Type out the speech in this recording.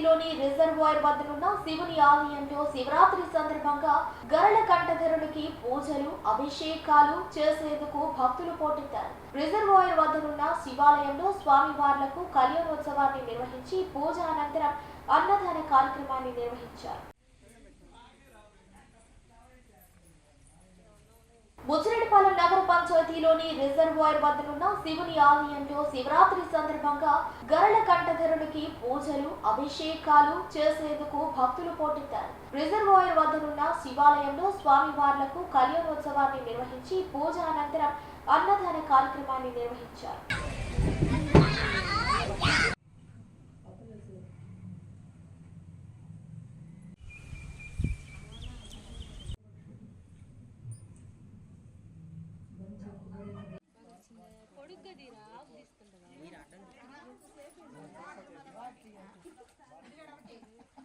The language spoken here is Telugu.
పంచాయతీలోని రిజర్వాయర్ వద్దనున్న శివుని ఆలయంలో శివరాత్రి సందర్భంగా గరళ కంఠధరుడికి పూజలు అభిషేకాలు చేసేందుకు భక్తులు పోటెత్తారు. రిజర్వాయర్ వద్దనున్న శివాలయంలో స్వామివార్లకు కళ్యాణోత్సవాన్ని నిర్వహించి పూజ అనంతరం అన్నదాన కార్యక్రమాన్ని నిర్వహించారు. ముచ్చిరెడ్డిపాలెం నగర పంచాయతీలోని రిజర్వాయర్ వద్దనున్న శివుని ఆలయంలో శివరాత్రి సందర్భంగా గరళ కంఠధరునికి పూజలు అభిషేకాలు చేసేందుకు భక్తులు పోటెత్తారు. రిజర్వాయర్ వద్దనున్న శివాలయంలో స్వామివార్లకు కళ్యాణోత్సవాన్ని నిర్వహించి పూజ అనంతరం అన్నదాన కార్యక్రమాన్ని నిర్వహించారు. మీరు అడ్డం